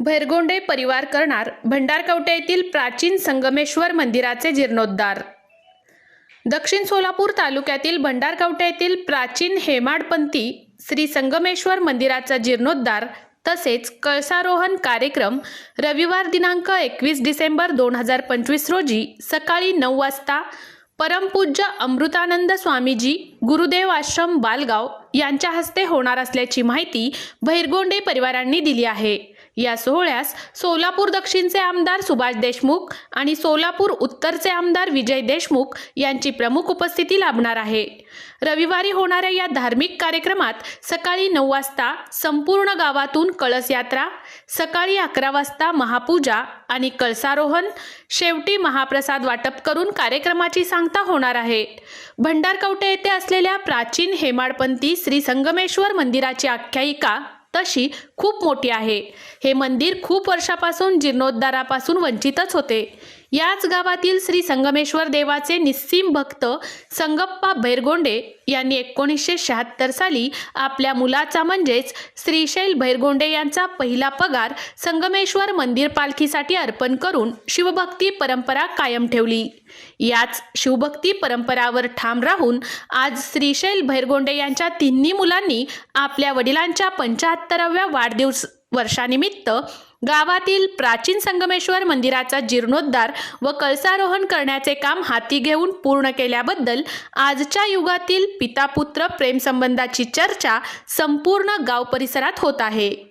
भैरगोंडे परिवार करणार भंडारकवटे येथील प्राचीन संगमेश्वर मंदिराचे जीर्णोद्धार. दक्षिण सोलापूर तालुक्यातील भंडारकवटे येथील प्राचीन हेमाडपंथी श्री संगमेश्वर मंदिराचा जीर्णोद्धार तसेच कळसारोहण कार्यक्रम रविवार दिनांक एकवीस डिसेंबर दोन हजार पंचवीस रोजी सकाळी नऊ वाजता परमपूज्य अमृतानंद स्वामीजी गुरुदेव आश्रम बालगाव यांच्या हस्ते होणार असल्याची माहिती भैरगोंडे परिवारांनी दिली आहे. या सोहळ्यास सोलापूर दक्षिणचे आमदार सुभाष देशमुख आणि सोलापूर उत्तरचे आमदार विजय देशमुख यांची प्रमुख उपस्थिती लाभणार आहे. रविवारी होणाऱ्या या धार्मिक कार्यक्रमात सकाळी नऊ वाजता संपूर्ण गावातून कळस यात्रा सकाळी अकरा वाजता महापूजा आणि कळसारोहण शेवटी महाप्रसाद वाटप करून कार्यक्रमाची सांगता होणार आहे. भंडारकवटे येथे असलेल्या प्राचीन हेमाडपंथी श्री संगमेश्वर मंदिराची आख्यायिका तशी खूप मोठी आहे. हे मंदिर खूप वर्षापासून जीर्णोद्धारापासून वंचितच होते. याच गावातील श्री संगमेश्वर देवाचे निस्सीम भक्त संगप्पा भैरगोंडे यांनी एकोणीसशे शहात्तर साली आपल्या मुलाचा म्हणजेच श्रीशैल भैरगोंडे यांचा पहिला पगार संगमेश्वर मंदिर पालखीसाठी अर्पण करून शिवभक्ती परंपरा कायम ठेवली. याच शिवभक्ती परंपरावर ठाम राहून आज श्रीशैल भैरगोंडे यांच्या तिन्ही मुलांनी आपल्या वडिलांच्या पंच्याहत्तराव्या वाढदिवस वर्षानिमित्त गावातील प्राचीन संगमेश्वर मंदिराचा जीर्णोद्धार व कळसारोहण करण्याचे काम हाती घेऊन पूर्ण केल्याबद्दल आजच्या युगातील पितापुत्र प्रेमसंबंधाची चर्चा संपूर्ण गाव परिसरात होत आहे.